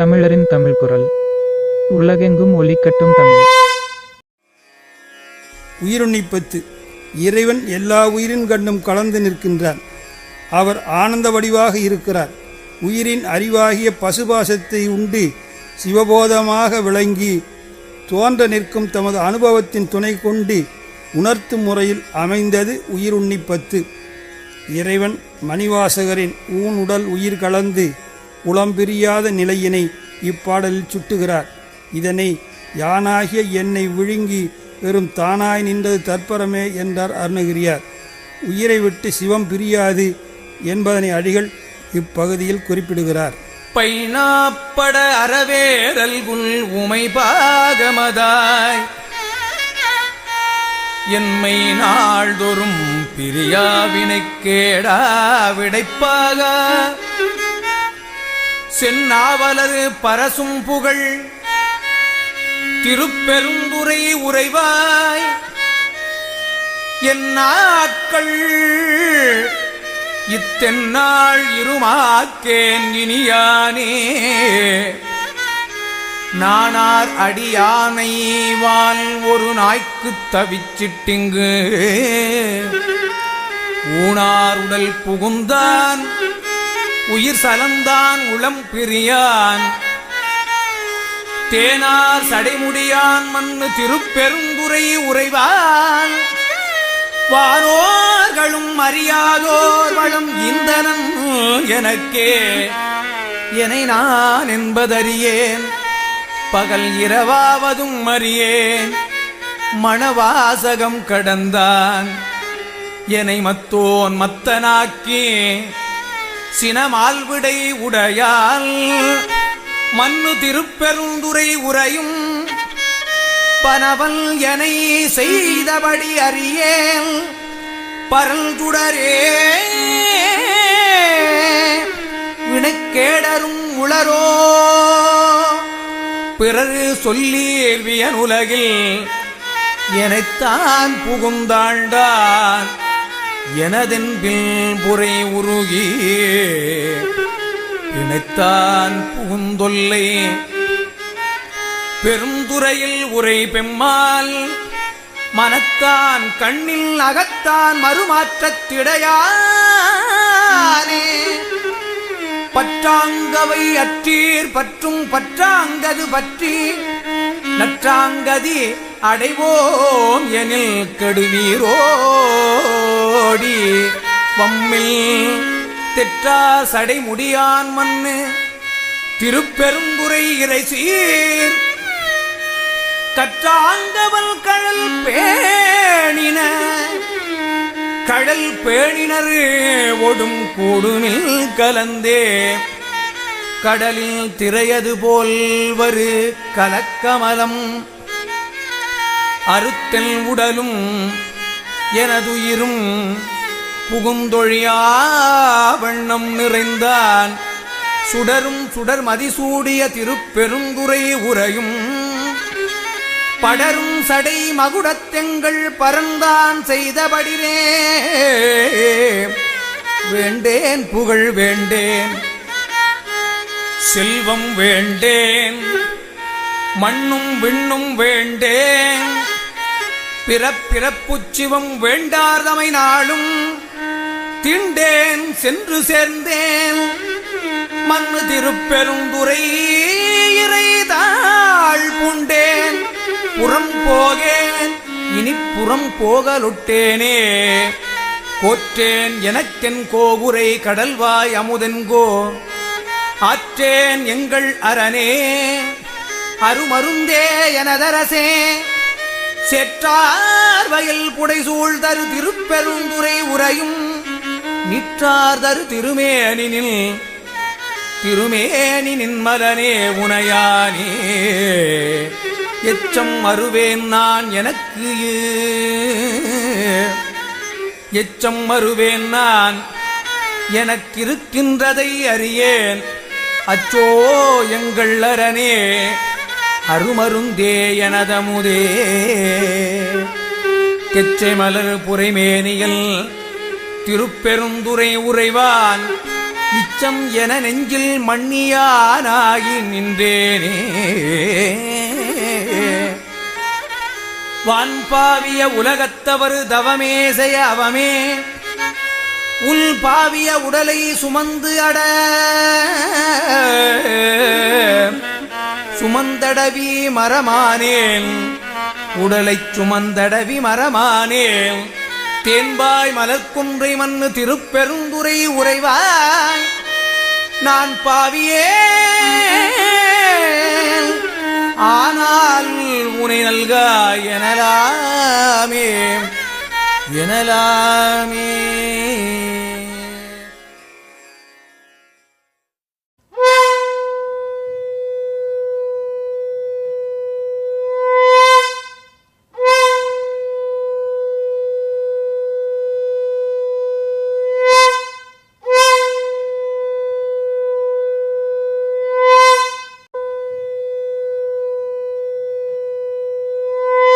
தமிழரின் தமிழ் குரல். உலகெங்கும் ஒலிக்கட்டும் தமிழ். உயிருண்ணிப்பத்து இறைவன் எல்லா உயிரின் கண்ணும் கலந்து நிற்கின்றார் அவர் ஆனந்த வடிவாக இருக்கிறார். உயிரின் அறிவாகிய பசுபாசத்தை உண்டு சிவபோதமாக விளங்கி தோன்ற நிற்கும் தமது அனுபவத்தின் துணை கொண்டு உணர்த்தும் முறையில் அமைந்தது உயிருண்ணிப்பத்து இறைவன் மணிவாசகரின் ஊன் உடல் உயிர் கலந்து உளம்பிரியாத நிலையினை இப்பாடலில் சுட்டுகிறார். இதனை யானாகிய என்னை விழுங்கி வெறும் தானாய் நின்றது தற்பரமே என்றார் அருணகிரியார். உயிரை விட்டு சிவம் பிரியாது என்பதனை அடிகள் இப்பகுதியில் குறிப்பிடுகிறார். பைனாப்பட அறவேரல்குள் உமை பாகமதாய். என்மை நாள்தோறும் பிரியாவினைக் கேடா விடைப்பாக. சென்னாவலது பரசும் புகழ். திருப்பெரும்புரை உறைவாய். என் நாட்கள் இத்தென்னாள் இருமாக்கேன் இனியானே. நானார் அடியானைவால் ஒரு நாய்க்குத் தவிச்சிட்டிங்கு. ஊனார் உடல் புகுந்தான். உயிர் சலந்தான் உளம் பிரியான். தேனார் சடைமுடியான் மண்ணு திருப்பெருந்துரை உறைவான். வானோர்களும் அறியாதோர் வளம் இந்தனன் எனக்கே. எனை நான் என்பதறியேன். பகல் இரவாவதும் அறியேன். மணவாசகம் கடந்தான். என்னை மத்தோன் மத்தனாக்கி. சினமால்விடை உடையால் மண்ணு திருப்பெருந்துரை உரையும் பனவல் என செய்தபடி அறியேன் பரல்துடரே வினைக்கேடரும் உளரோ. பிறரு சொல்லீர்வியன் உலகில் எனத்தான் புகுந்தாண்டான் எனதென்பில் புரை உருகி இணைத்தான் புகுந்தொல்லை பெருந்துறையில் உரை பெம்மால் மனத்தான் கண்ணில் அகத்தான் மறுமாற்றத்திடையானே. பற்றாங்கவை அற்றீர் பற்றும் பற்றாங்கது பற்றி நற்றாங்கதி அடைவோம் எனில் கெடுவீரோடி. வம்மில் தெற்றா சடை முடியான் மண்ணு. திருப்பெரும்புரை இறை சீர் கற்றாங்கவல் கழல் பேணின. கடல் பேணினர் ஒடும் கூடுமில் கலந்தே. கடலில் திரையது போல் வரு கலக்கமலம். அறுத்தல் உடலும் எனதுயிரும் புகுந்தொழியா வண்ணம் நிறைந்தான். சுடரும் சுடர் மதிசூடிய திருப்பெருந்துரை உரையும். படரும் சடை மகுடத்தெங்கள் பறந்தான் செய்தபடினே. வேண்டேன் புகழ் வேண்டேன். செல்வம் வேண்டேன். மண்ணும் விண்ணும் வேண்டேன். பிறப்பிறப்பு சிவம் வேண்டாதமை நாளும் திண்டேன் சென்று சேர்ந்தேன். மண்ணு திருப்பெருந்துரை இறைதாள் பூண்டேன். புறம் போகேன் இனி புறம் போகலுட்டேனே. கோற்றேன் எனக்கென் கோகுரை கடல்வாய் அமுதென்கோ. ஆற்றேன் எங்கள் அரணே அருமருந்தே எனதரசே. செற்றார் வயல் புடைசூழ் தரு திருப்பெருந்துரை உரையும் நிற்றார் தரு திருமேனினில் திருமேனின் மலனே உனையானே. எச்சம் மறுவேன் நான் எனக்கு எச்சம் மறுவேன் நான் எனக்கிருக்கின்றதை அறியேன். அச்சோ எங்கள் அரனே அருமருந்தே எனதமுதே கெச்சை மலர் புரைமேனியல் திருப்பெருந்துரை உறைவான். இச்சம் என நெஞ்சில் மண்ணியானாகி நின்றேனே. வான்பாவிய உலகத்தவர் தவமே செய்ய அவமே. உள் பாவிய உடலை சுமந்து அட. சுமந்தடவி மரமானேன் உடலைச் சுமந்தடவி மரமானேன் தேன்பாய் மலர்குன்றை மண்ணு திருப்பெருந்துரை உறைவாய் நான் பாவியே ஆனால் உனை நல்கா எனலாமே எனலாமே.